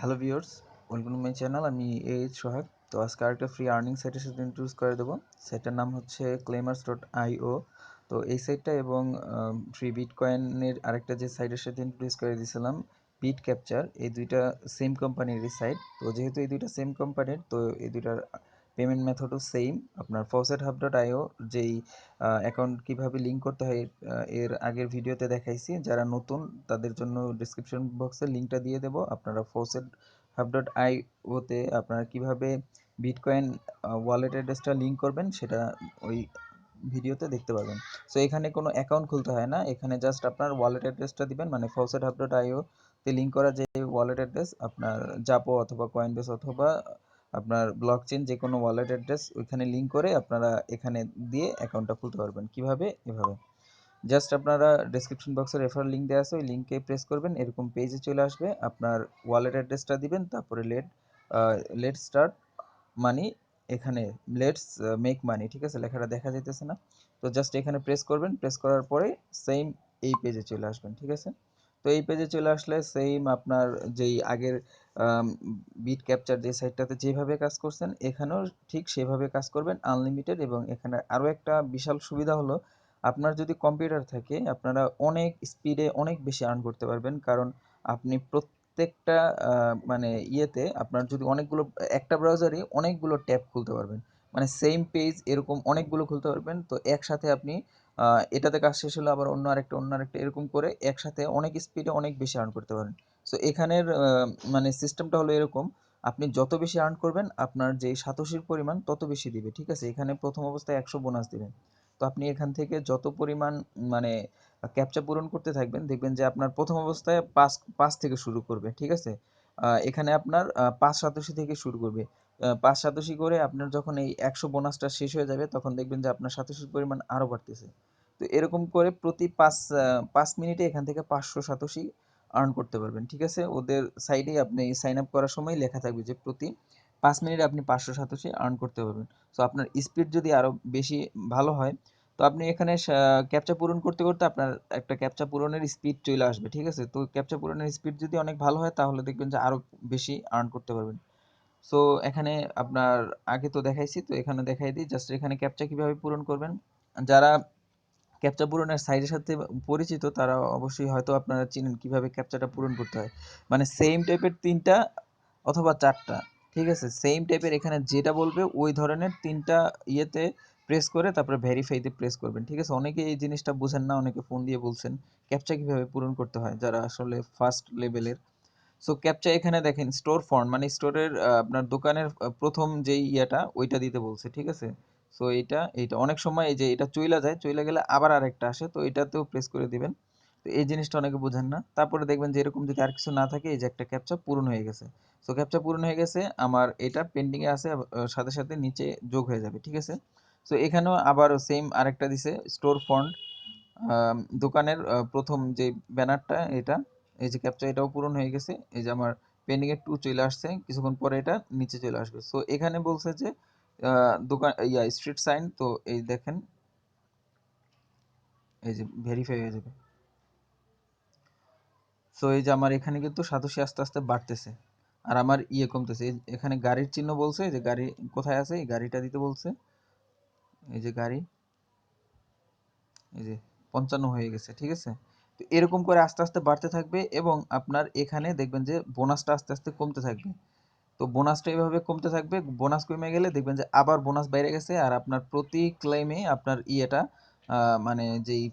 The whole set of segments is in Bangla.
Hello viewers welcome my channel আমি এ এইচ সোহাগ। তো আজকে আরেকটা ফ্রি আর্নিং সাইটের সাথে ইন্ট্রোডিউস করে দেবো। সাইটের নাম হচ্ছে ক্লেমার্স ডট আইও তো এই সাইটটা এবং ফ্রি বিটকয়েনের আরেকটা যে সাইটের সাথে ইন্ট্রোডিউস করে দিয়েছিলাম বিট ক্যাপচার এই দুইটা সেম কোম্পানির সাইট তো যেহেতু এই দুইটা সেম কোম্পানির তো এই দুইটার পেমেন্ট মেথডও সেম। আপনার ফসেট হাব ডট আইও যেই অ্যাকাউন্ট কীভাবে লিঙ্ক করতে হয় এর আগের ভিডিওতে দেখাইছি। যারা নতুন, তাদের জন্য ডিসক্রিপশন বক্সে লিঙ্কটা দিয়ে দেব। আপনারা ফসেট হাব ডট আই ওতে আপনারা কীভাবে বিটকয়েন ওয়ালেট অ্যাড্রেসটা লিঙ্ক করবেন, সেটা ওই ভিডিওতে দেখতে পাবেন। সো এখানে কোনো অ্যাকাউন্ট খুলতে হয় না। এখানে জাস্ট আপনার ওয়ালেট অ্যাড্রেসটা দিবেন। মানে ফসেট হাব ডট আইও তে লিঙ্ক করা যে ওয়ালেট অ্যাড্রেস আপনার জাপো অথবা কয়েনবেস অথবা আপনার ব্লক চেন যে কোনো ওয়ালেট অ্যাড্রেস ওইখানে লিঙ্ক করে আপনারা এখানে দিয়ে অ্যাকাউন্টটা খুলতে পারবেন। কীভাবে? এভাবে। জাস্ট আপনারা ডেসক্রিপশন বক্সে রেফার লিঙ্ক দেওয়া আছে, ওই লিঙ্কে প্রেস করবেন, এরকম পেজে চলে আসবে। আপনার ওয়ালেট অ্যাড্রেসটা দিবেন, তারপরে লেট লেট স্টার্ট মানি এখানে লেটস মেক মানি ঠিক আছে? লেখাটা দেখা যাইতেছে না। তো জাস্ট এখানে প্রেস করবেন প্রেস করার পরে সেম এই পেজে চলে আসবেন, ঠিক আছে? তো এই পেজে চলে আসলে সেম আপনার যেই আগের বিট ক্যাপচার যে সাইটটাতে যেভাবে কাজ করছেন, এখানেও ঠিক সেভাবে কাজ করবেন আনলিমিটেড এবং এখানে আরও একটা বিশাল সুবিধা হলো, আপনার যদি কম্পিউটার থাকে, আপনারা অনেক স্পিডে অনেক বেশি আর্ন করতে পারবেন। কারণ আপনি প্রত্যেকটা মানে ইয়েতে আপনার যদি অনেকগুলো, একটা ব্রাউজারই অনেকগুলো ট্যাব খুলতে পারবেন। মানে সেম পেজ এরকম অনেকগুলো খুলতে পারবেন। তো একসাথে আপনি এটাতে কাজ শেষ হলো আবার অন্য আরেকটা অন্য আরেকটা, এরকম করে একসাথে অনেক স্পিডে অনেক বেশি আর্ন করতে পারেন। সো এখানের মানে সিস্টেমটা হলো এরকম, আপনি যত বেশি আর্ন করবেন, আপনার যে সাতশির পরিমাণ তত বেশি দিবে, ঠিক আছে? এখানে প্রথম অবস্থায় একশো বোনাস দিবেন। তো আপনি এখান থেকে যত পরিমাণ মানে ক্যাপচা পূরণ করতে থাকবেন, দেখবেন যে আপনার প্রথম অবস্থায় পাঁচ পাঁচ থেকে শুরু করবে, ঠিক আছে? এখানে আপনার পাঁচ সাতশি থেকে শুরু করবে। পাঁচ সাতশি করে আপনার যখন এই একশো বোনাসটা শেষ হয়ে যাবে, তখন দেখবেন যে আপনার সাতশির পরিমাণ আরও বাড়তেছে। তো এরকম করে প্রতি পাঁচ পাঁচ মিনিটে এখান থেকে পাঁচশো সাতশি আর্ন করতে পারবেন, ঠিক আছে? ওদের সাইডেই আপনি সাইন আপ করার সময় লেখা থাকবে যে প্রতি পাঁচ মিনিটে আপনি পাঁচশো সাতাশি আর্ন করতে পারবেন। সো আপনার স্পিড যদি আরও বেশি ভালো হয়, তো আপনি এখানে ক্যাপচা পূরণ করতে করতে আপনার একটা ক্যাপচা পূরণের স্পিড চলে আসবে, ঠিক আছে? তো ক্যাপচা পূরণের স্পিড যদি অনেক ভালো হয়, তাহলে দেখবেন যে আরও বেশি আর্ন করতে পারবেন। সো এখানে আপনার আগে তো দেখাইছি, তো এখানে দেখাই দিই। জাস্ট এখানে ক্যাপচা কীভাবে পূরণ করবেন। যারা ক্যাপচা পূরণের সাইজের সাথে পরিচিত, তারা অবশ্যই হয়তো আপনারা চিনেন কীভাবে ক্যাপচাটা পূরণ করতে হয়। মানে সেম টাইপের তিনটা অথবা চারটা, ঠিক আছে? সেম টাইপের এখানে যেটা বলবে, ওই ধরনের তিনটা ইয়েতে প্রেস করে, তারপরে ভেরিফাইতে প্রেস করবেন, ঠিক আছে? অনেকে এই জিনিসটা বুঝেন না, অনেকে ফোন দিয়ে বলছেন ক্যাপচা কীভাবে পূরণ করতে হয়, যারা আসলে ফার্স্ট লেভেলের সো ক্যাপচা এখানে দেখেন স্টোর ফন্ট মানে স্টোরের আপনার দোকানের প্রথম যেই ইয়েটা, ওইটা দিতে বলছে, ঠিক আছে? সো এইটা এইটা, অনেক সময় এই যে এটা চইলা যায়, চইলা গেলে আবার আরেকটা আসে, তো এটাতেও প্রেস করে দিবেন। তো এই জিনিসটা অনেকে বোঝেন না। তারপরে দেখবেন যে এরকম যদি আর কিছু না থাকে, এই যে একটা ক্যাপচা পূরণ হয়ে গেছে। সো ক্যাপচা পূরণ হয়ে গেছে, আমার এটা পেন্ডিংয়ে আছে সাথে সাথে নিচে যোগ হয়ে যাবে, ঠিক আছে? সো এখানেও আবার সেম আরেকটা দিছে স্টোর ফন্ড দোকানের প্রথম যে ব্যানারটা এটা এই যে ক্যাপচা এটাও পূরণ হয়ে গেছে। এই যে আমার পেন্ডিংয়ে টু চলে আসছে, কিছুক্ষণ পরে এটা নিচে চলে আসবে। সো এখানে বলছে যে দোকান, ইয়া স্ট্রিট সাইন তো এই দেখেন, এই যে ভেরিফাই হয়ে যাবে। সো এই যে আমার এখানে কিন্তু সাতশি আস্তে আস্তে বাড়তেছে। আর আমার ইয়ে কমতেছে। এখানে গাড়ির চিহ্ন বলছে যে গাড়ি কোথায় আছে, এই গাড়িটা দিতে বলছে। এই যে গাড়ি, এই যে পঞ্চান্ন হয়ে গেছে, ঠিক আছে? তো এরকম করে আস্তে আস্তে বাড়তে থাকবে এবং আপনার এখানে দেখবেন যে বোনাসটা আস্তে আস্তে কমতে থাকবে। তো বোনাসটা এভাবে কমতে থাকবে বোনাস কমে গেলে দেখবেন যে আবার বোনাস বাইরে গেছে আর আপনার প্রতি ক্লেমে আপনার ইয়েটা মানে যেই,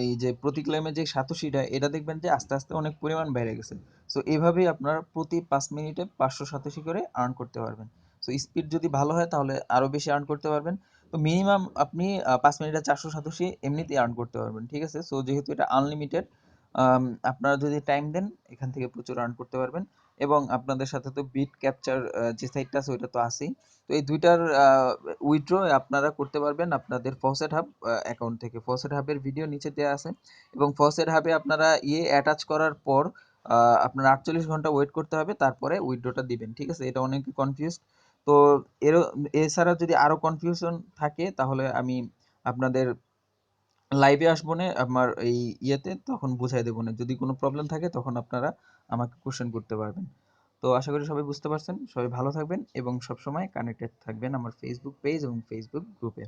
এই যে প্রতি ক্লেমে যে সাতশিটা এটা দেখবেন যে আস্তে আস্তে অনেক পরিমাণ বেড়ে গেছে। সো এভাবেই আপনারা প্রতি পাঁচ মিনিটে পাঁচশো সাতাশি করে আর্ন করতে পারবেন। সো স্পিড যদি ভালো হয় তাহলে আরও বেশি আর্ন করতে পারবেন। তো মিনিমাম আপনি পাঁচ মিনিটে চারশো সাতাশি এমনিতেই আর্ন করতে পারবেন, ঠিক আছে? সো যেহেতু এটা আনলিমিটেড আপনারা যদি টাইম দেন, এখান থেকে প্রচুর আর্ন করতে পারবেন। এবং আপনাদের সাথে তো বিট ক্যাপচার যে সাইটটা আছে, ওইটা তো আছেই। তো এই দুইটার উইথড্র আপনারা করতে পারবেন আপনাদের ফসেট হাব অ্যাকাউন্ট থেকে। ফসেট হাবের ভিডিও নিচে দেওয়া আছে। এবং ফসেট হাবে আপনারা ইয়ে অ্যাটাচ করার পর আপনার আটচল্লিশ ঘণ্টা ওয়েট করতে হবে, তারপরে উইথড্রটা দিবেন, ঠিক আছে? এটা অনেকে কনফিউজ তো এর এছাড়া যদি আরও কনফিউশন থাকে, তাহলে আমি আপনাদের লাইভে আসব না, আমার এই ইয়েতে, তখন বুঝাই দেবো না। যদি কোনো প্রবলেম থাকে, তখন আপনারা আমাকে কোশ্চেন করতে পারবেন। তো আশা করি সবাই বুঝতে পারছেন। সবাই ভালো থাকবেন এবং সবসময় কানেক্টেড থাকবেন আমার ফেসবুক পেজ এবং ফেসবুক গ্রুপে